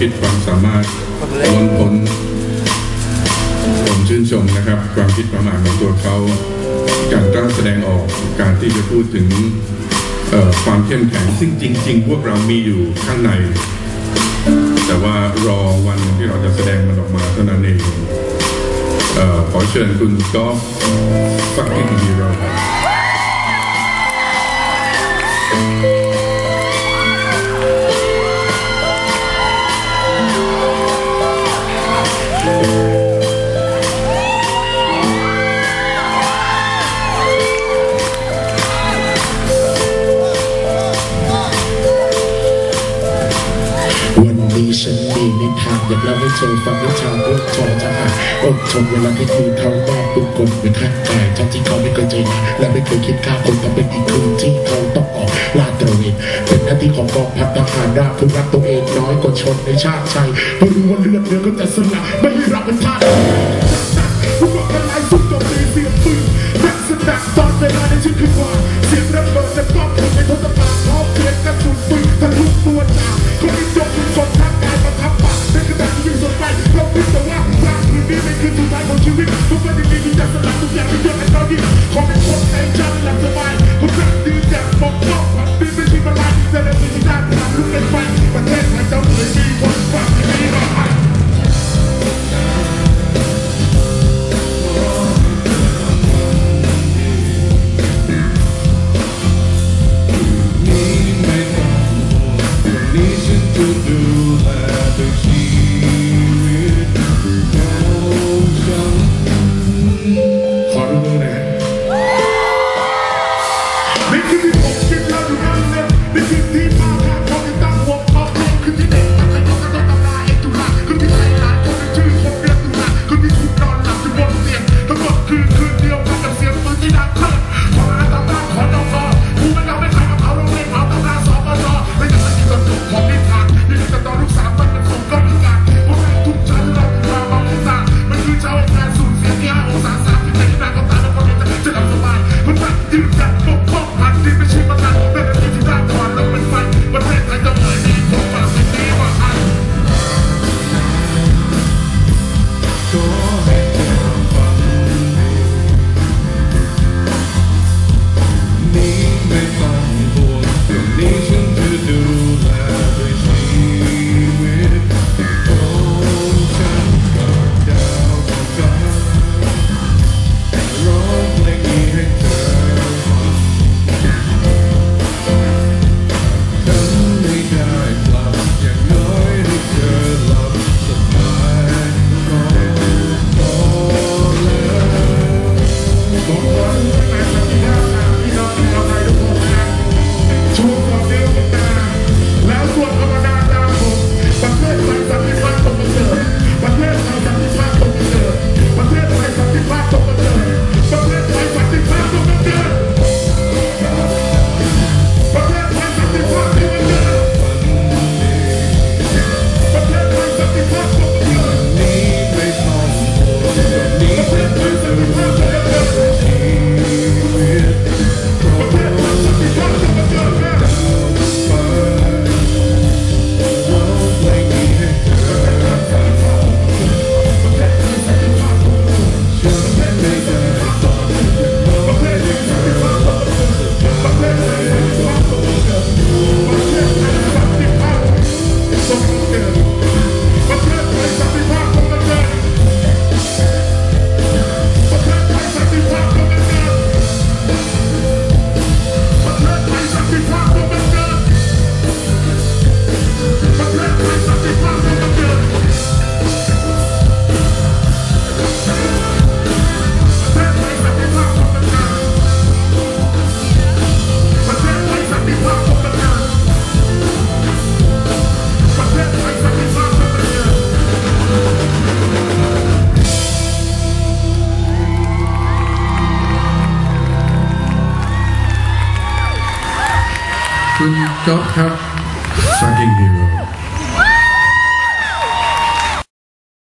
คิดความสามารถล้นพ้นผมชื่นชมนะครับ ความคิดความอ่านของตัวเขา การกล้าแสดงออกการที่จะพูดถึงความเข้มแข็งซึ่งจริง ๆ พวกเรามีอยู่ข้างใน แต่ว่ารอวันที่เราจะแสดงมันออกมาเท่านั้นเองขอเชิญคุณก็ฟักกิ้งฮีเราครับ วันนี้ฉันมีนิทานอยากเล่าให้เธอฟังนิทานเรื่องจอจะหาอดทนเวลาที่คือเขาแม่เป็นคนเป็นข้างกายที่เขาไม่เคยใจร้และไม่เคยคิดฆ่าคนแต่เป็นอีกคนที่เขาต้องออกลาดตระเวน คติของกองทัพทหารราบผู้รักตัวเองน้อยกว่าชนในชาติชัยเพราะรู้ว่าเลือดเนื้อก็จะสละไม่รับเป็นทาส คุณก๊อฟครับ fucking hero.